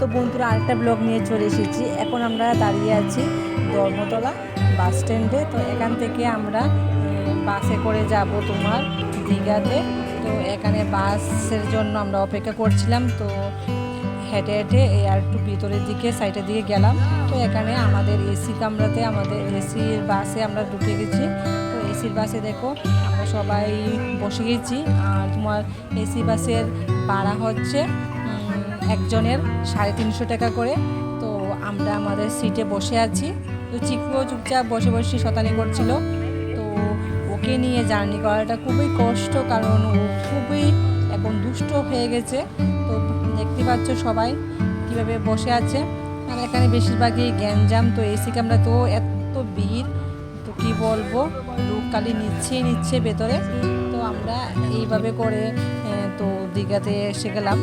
তো বন্ধুরা, আরেকটা ব্লগ নিয়ে চলে এসেছি। এখন আমরা দাঁড়িয়ে আছি ধর্মতলা বাস স্ট্যান্ডে তো এখান থেকে আমরা বাসে করে যাব তোমার দীঘাতে। তো এখানে বাসের জন্য আমরা অপেক্ষা করছিলাম। তো হেঁটে হেঁটে এই আর একটু ভিতরের দিকে সাইডের দিকে গেলাম। তো এখানে আমাদের এসি কামরাতে, আমাদের এসির বাসে আমরা ঢুকে গেছি। তো এসির বাসে দেখো, আমরা সবাই বসে গেছি। আর তোমার এসি বাসের ভাড়া হচ্ছে একজনের সাড়ে তিনশো টাকা করে। তো আমরা আমাদের সিটে বসে আছি। তো চিকুও চুপচাপ বসে বসে শতানি করছিল। তো ওকে নিয়ে জার্নি করাটা খুবই কষ্ট, কারণ ও খুবই এখন দুষ্ট হয়ে গেছে। তো দেখতে পাচ্ছ সবাই কীভাবে বসে আছে। আর এখানে বেশিরভাগই গ্যাঞ্জাম, তো এসি ক্যামেরা তো এত ভিড়, তো কি বলব? লোক খালি নিচ্ছেই নিচ্ছে ভেতরে। তো আমরা এইভাবে করে তো দীঘাতে এসে গেলাম।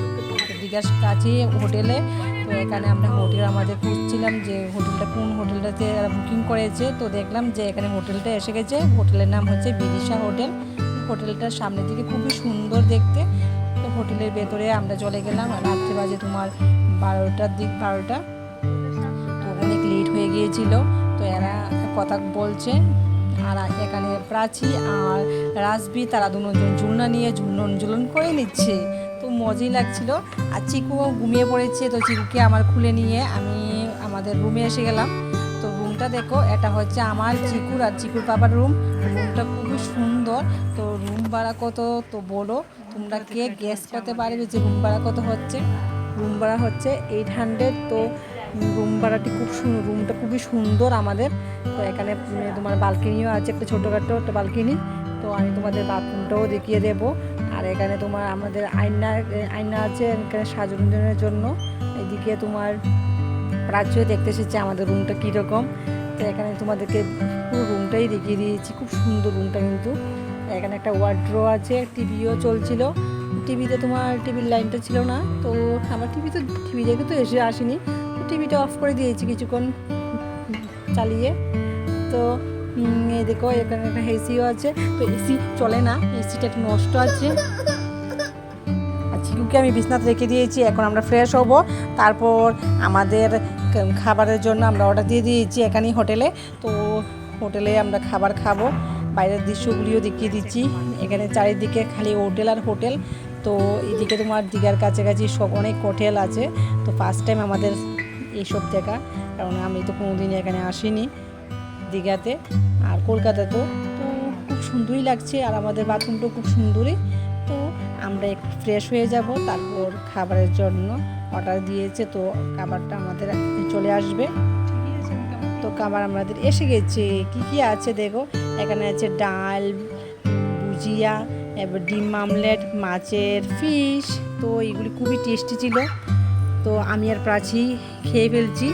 দীঘার কাছে হোটেলে তো এখানে আমরা হোটেল আমাদের খুঁজছিলাম যে হোটেলটা কোন হোটেলটাতে বুকিং করেছে। তো দেখলাম যে এখানে হোটেলটা এসে গেছে। হোটেলের নাম হচ্ছে বিদিশা হোটেল হোটেলটার সামনের দিকে খুবই সুন্দর দেখতে। তো হোটেলের ভেতরে আমরা চলে গেলাম। রাত্রে বাজে তোমার বারোটার দিক, বারোটা। তো অনেক লেট হয়ে গিয়েছিল। তো এরা কথা বলছে, আর এখানে প্রাচী আর রাজবি তারা দুজন ঝুলনা নিয়ে ঝুলন ঝুলন করে নিচ্ছে। তো মজাই লাগছিল। আর চিকুও ঘুমিয়ে পড়েছে, তো চিকুকে আমার খুলে নিয়ে আমি আমাদের রুমে এসে গেলাম। তো রুমটা দেখো, এটা হচ্ছে আমার চিকুর আর চিকুর বাবার রুম রুমটা খুবই সুন্দর। তো রুম ভাড়া কত? তো বলো, তোমরা কে গেস করতে পারবে যে রুম ভাড়া কত হচ্ছে? রুম ভাড়া হচ্ছে এইট হান্ড্রেড তো রুম ভাড়াটি খুব সুন্দর রুমটা খুবই সুন্দর আমাদের। তো এখানে তোমার বালকনিও আছে, একটা ছোটোখাটো একটা বালকনি তো আমি তোমাদের বাথরুমটাও দেখিয়ে দেব। আর এখানে তোমার আমাদের আয়না আয়না আছে, এখানে সাজানোর জন্য। এদিকে তোমার প্রাচ্য দেখতে এসেছে আমাদের রুমটা কীরকম। তো এখানে তোমাদেরকে পুরো রুমটাই দেখিয়ে দিয়েছি, খুব সুন্দর রুমটা কিন্তু। এখানে একটা ওয়ার্ড্রো আছে টিভিও চলছিল। টিভিতে তোমার টিভির লাইনটা ছিল না, তো আমার টিভি তো টিভি দেখে তো এসে আসেনি। তো টিভিটা অফ করে দিয়েছি কিছুক্ষণ চালিয়ে। তো এই দেখো, এখানে একটা এসিও আছে। তো এসি চলে না এসিটা একটু নষ্ট আছে। চিকুকে আমি বিছনাতে রেখে দিয়েছি, এখন আমরা ফ্রেশ হব। তারপর আমাদের খাবারের জন্য আমরা অর্ডার দিয়ে দিয়েছি এখানেই হোটেলে। তো হোটেলে আমরা খাবার খাব। বাইরের দৃশ্যগুলিও দেখিয়ে দিচ্ছি। এখানে চারিদিকে খালি হোটেল আর হোটেল। তো এদিকে তোমার দীঘার কাছাকাছি সব অনেক হোটেল আছে। তো ফার্স্ট টাইম আমাদের এইসব দেখা। কারণ আমি তো কোনোদিন এখানে আসিনি দীঘাতে। আর কলকাতাতেও। তো খুব সুন্দরই লাগছে। আর আমাদের বাথরুমটাও খুব সুন্দরই। আমরা একটু ফ্রেশ হয়ে যাব, তারপর খাবারের জন্য অর্ডার দিয়েছে, তো খাবারটা আমাদের চলে আসবে। তো খাবার আমাদের এসে গেছে। কি কি আছে দেখো? এখানে আছে ডাল, ভুজিয়া, এবার ডিম আমলেট, মাছের ফিশ তো এগুলি খুবই টেস্টি ছিল। তো আমি আর প্রাচী খেয়ে ফেলছি,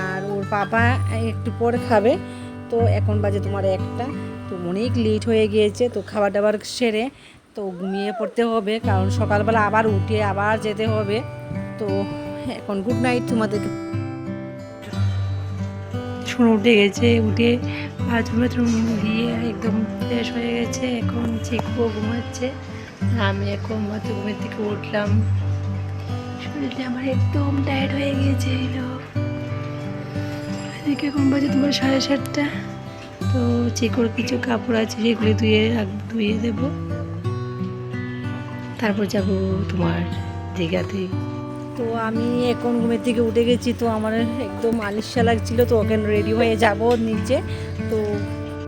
আর ওর পাপা একটু পরে খাবে। তো এখন বাজে তোমার একটা, তো অনেক লেট হয়ে গিয়েছে, তো খাবার দাবার সেরে তো ঘুমিয়ে পড়তে হবে, কারণ সকালবেলা আবার উঠে আবার যেতে হবে। তো এখন গুড নাইট তোমাদেরকে। শুনে, উঠে গেছে, উঠে বাথরুম বাথরুম গিয়ে একদম ফ্রেশ হয়ে গেছে, এখন চিকুও ঘুমাচ্ছে। আমি এখন মাত্র ঘুমের থেকে উঠলাম। শরীরটা আমার একদম টায়ার্ড হয়ে গিয়েছে এদিকে এখন বাজে তোমার সাড়ে সাতটা। তো চিকুর কিছু কাপড় আছে, সেগুলি ধুয়ে ধুয়ে দেবো। তারপর যাব তোমার দীঘাতে। তো আমি এখন ঘুমের থেকে উঠে গেছি, তো আমার একদম আলিশা লাগছিল, তো ওখানে রেডি হয়ে যাব নিচে। তো